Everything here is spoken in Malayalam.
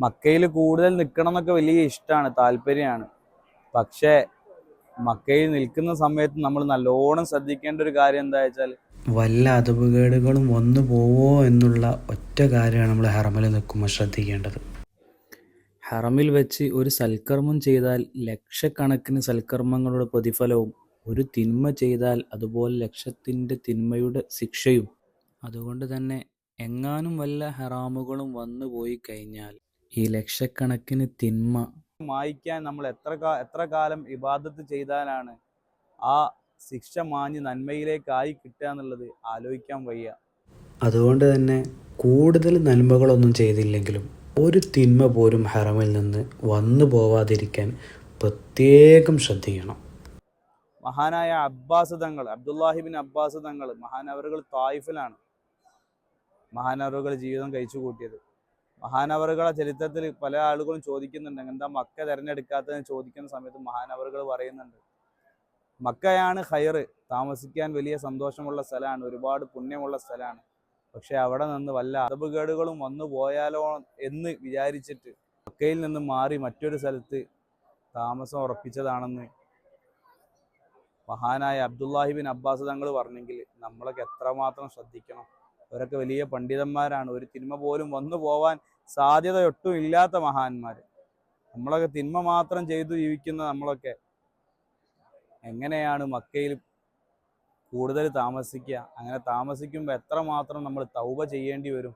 മക്കയിൽ കൂടുതൽ നിൽക്കണം എന്നൊക്കെ വലിയ ഇഷ്ടമാണ് താല്പര്യമാണ്. പക്ഷേ മക്കയിൽ നിൽക്കുന്ന സമയത്ത് നമ്മൾ നല്ലോണം ശ്രദ്ധിക്കേണ്ട ഒരു കാര്യം എന്താ വെച്ചാൽ വല്ല അതപകേടുകളും വന്നു പോവോ എന്നുള്ള ഒറ്റ കാര്യമാണ് നമ്മൾ ഹെറമിൽ നിൽക്കുമ്പോൾ ശ്രദ്ധിക്കേണ്ടത്. ഹറമിൽ വെച്ച് ഒരു സൽക്കർമ്മം ചെയ്താൽ ലക്ഷക്കണക്കിന് സൽക്കർമ്മങ്ങളുടെ പ്രതിഫലവും ഒരു തിന്മ ചെയ്താൽ അതുപോലെ ലക്ഷത്തിന്റെ തിന്മയുടെ ശിക്ഷയും. അതുകൊണ്ട് തന്നെ എങ്ങാനും വല്ല ഹറാമുകളും വന്നു പോയി കഴിഞ്ഞാൽ ഈ ലക്ഷക്കണക്കിന് തിന്മ. മായ്ക്കാൻ നമ്മൾ എത്ര എത്ര കാലം ഇബാദത്ത് ചെയ്താലാണ് ആ ശിക്ഷ മാഞ്ഞ് നന്മയിലേക്കായി കിട്ടുക എന്നുള്ളത് ആലോചിക്കാൻ വയ്യ. അതുകൊണ്ട് തന്നെ കൂടുതൽ നന്മകളൊന്നും ചെയ്തില്ലെങ്കിലും ഒരു തിന്മ പോലും ഹറമിൽ നിന്ന് വന്നു പോവാതിരിക്കാൻ പ്രത്യേകം ശ്രദ്ധിക്കണം. മഹാനായ അബ്ബാസ് തങ്ങൾ അബ്ദുല്ലാഹിബിൻ അബ്ബാസ് തങ്ങൾ മഹാനവറുകൾ തായിഫിലാണ് മഹാനവറുകൾ ജീവിതം കഴിച്ചു കൂട്ടിയത് മഹാനവറുകളെ ചരിത്രത്തിൽ പല ആളുകളും ചോദിക്കുന്നുണ്ട് എന്താ മക്ക തിരഞ്ഞെടുക്കാത്തതെന്ന് ചോദിക്കുന്ന സമയത്ത് മഹാനവറുകൾ പറയുന്നുണ്ട് മക്കയാണ് ഹയറ് താമസിക്കാൻ വലിയ സന്തോഷമുള്ള സ്ഥലമാണ് ഒരുപാട് പുണ്യമുള്ള സ്ഥലമാണ്. പക്ഷെ അവിടെ നിന്ന് വല്ല അതപുകേടുകളും വന്നു പോയാലോ എന്ന് വിചാരിച്ചിട്ട് മക്കയിൽ നിന്ന് മാറി മറ്റൊരു സ്ഥലത്ത് താമസം ഉറപ്പിച്ചതാണെന്ന് മഹാനായ അബ്ദുല്ലാഹിബിൻ അബ്ബാസ് തങ്ങൾ പറഞ്ഞെങ്കിൽ നമ്മളൊക്കെ എത്രമാത്രം ശ്രദ്ധിക്കണം. അവരൊക്കെ വലിയ പണ്ഡിതന്മാരാണ്. ഒരു തിന്മ പോലും വന്നു പോവാൻ സാധ്യത ഒട്ടും ഇല്ലാത്ത മഹാന്മാർ നമ്മളൊക്കെ തിന്മ മാത്രം ചെയ്തു ജീവിക്കുന്ന നമ്മളൊക്കെ എങ്ങനെയാണ് മക്കയിൽ കൂടുതൽ താമസിക്കുക? അങ്ങനെ താമസിക്കുമ്പോൾ എത്രമാത്രം നമ്മൾ തൗബ ചെയ്യേണ്ടി വരും?